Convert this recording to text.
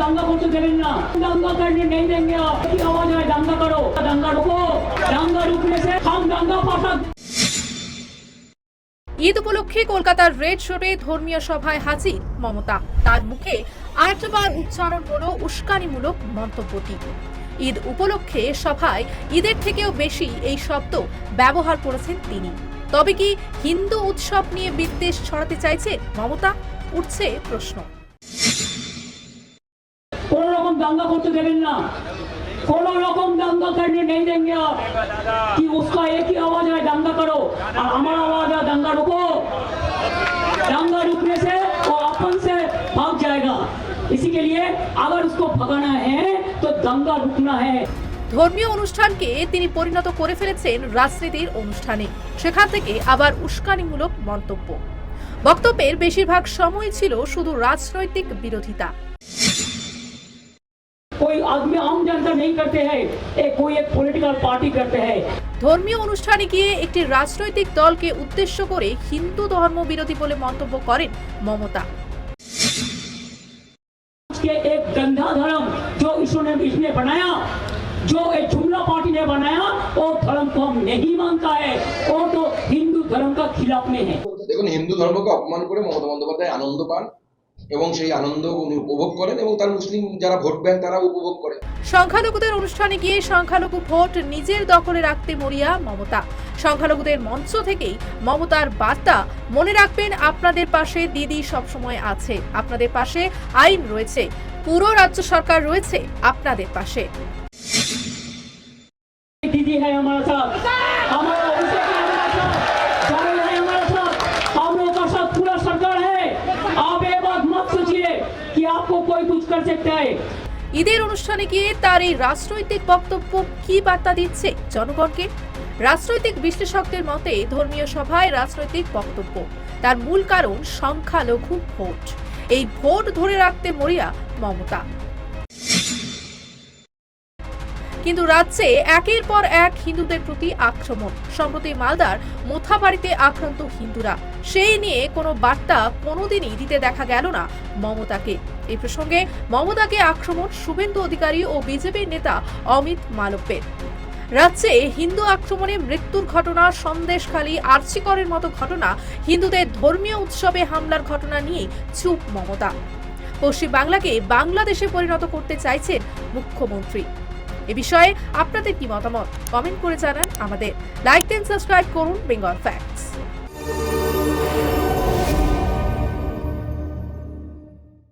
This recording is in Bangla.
দাঙ্গা করতে দেবেন না। দাঙ্গা কারণে নেই দেঙ্গে কি আওয়াজ হয়, দাঙ্গা করো। দাঙ্গা রুকো। দাঙ্গা রুকলে সে সব দাঙ্গা পাঠাক ঈদ উপলক্ষে কলকাতার রেড শোটে ধর্মীয় সভায় হাজির মমতা। তার মুখে আটবার উচ্চারণ হলো উস্কানিমূলক মন্তব্যটি। ঈদ উপলক্ষে সভায় ঈদের থেকেও বেশি এই শব্দ ব্যবহার করেছেন তিনি। তবে কি হিন্দু উৎসব নিয়ে বিদ্বেষ ছড়াতে চাইছে মমতা? উঠছে প্রশ্ন। কোনো রকম दंगा करते देवें ना कोनो रकम दंगा करने नहीं देंगे आप कि उसका एक ही आवाज है दंगा करो और हमारा आवाज है दंगा रुको दंगा रुकने से वो अपन से भाग जाएगा इसी के लिए अगर उसको भगाना है तो दंगा रुकना है ধর্মীয় অনুষ্ঠানকে তিনি পরিণত করে ফেলেছেন রাজনীতির অনুষ্ঠানে সেখান থেকে আবার উস্কানিমূলক মন্তব্য বক্তব্যের বেশিরভাগ সময় ছিল শুধু রাজনৈতিক বিরোধিতা कोई आदमी आम जनता नहीं करते हैं एक कोई एक पॉलिटिकल पार्टी करते हैं ধর্মীয় অনুষ্ঠানে গিয়ে একটি রাজনৈতিক দলকে উদ্দেশ্য করে হিন্দু ধর্ম বিরোধী বলে মন্তব্য করেন মমতা के एक गंदा धर्म जो ईश्वर ने इसने बनाया जो एक जुमला पार्टी ने बनाया वो धर्म को हम नहीं मानता है वो तो हिंदू धर्म का खिलाफ में है দেখুন হিন্দু ধর্মকে অপমান করে মমতা বন্দ্যোপাধ্যায় আনন্দ পান এবং সেই আনন্দ উপভোগ করেন এবং তার মুসলিম যারা ভোট ব্যাংক তারা উপভোগ করেন। সংখ্যালঘুদের অনুষ্ঠানে গিয়ে সংখ্যালঘু ভোট নিজের দখলে রাখতে মরিয়া মমতা। সংখ্যালঘুদের মঞ্চ থেকেই মমতার বার্তা মনে রাখবেন আপনাদের পাশে দিদি সবসময় আছে। আপনাদের পাশে আইন রয়েছে। পুরো রাজ্য সরকার রয়েছে আপনাদের পাশে। দিদি হ্যাঁ আমার कि आपको कोई कुछ कर सकता है ঈদের অনুষ্ঠানে গিয়ে তার এই রাজনৈতিক বক্তব্য কি বার্তা দিচ্ছে জনগণকে রাজনৈতিক বিশ্লেষকদের মতে ধর্মীয় সভায় রাজনৈতিক বক্তব্য তার মূল কারণ সংখ্যালঘু ভোট এই ভোট ধরে রাখতে মরিয়া মমতা কিন্তু রাজ্যে একের পর এক হিন্দুদের প্রতি আক্রমণ। সম্প্রতি মালদার মোথাবাড়িতে আক্রান্ত হিন্দুরা। সেই নিয়ে কোনো বার্তা কোনোদিনই দিতে দেখা গেল না মমতাকে। এই প্রসঙ্গে মমতাকে আক্রমণ শুভেন্দু অধিকারী ও বিজেপির নেতা অমিত মালব্যের। রাজ্যে হিন্দু আক্রমণে মৃত্যুর ঘটনা, সন্দেশখালী আর্চিকরের মতো ঘটনা, হিন্দুদের ধর্মীয় উৎসবে হামলার ঘটনা নিয়ে চুপ মমতা। পশ্চিম বাংলাকে বাংলাদেশে পরিণত করতে চাইছেন মুখ্যমন্ত্রী। এ বিষয়ে আপনাদের কি মতামত? কমেন্ট করে জানান আমাদের। লাইক দেন সাবস্ক্রাইব করুন বেঙ্গল ফ্যাক্টস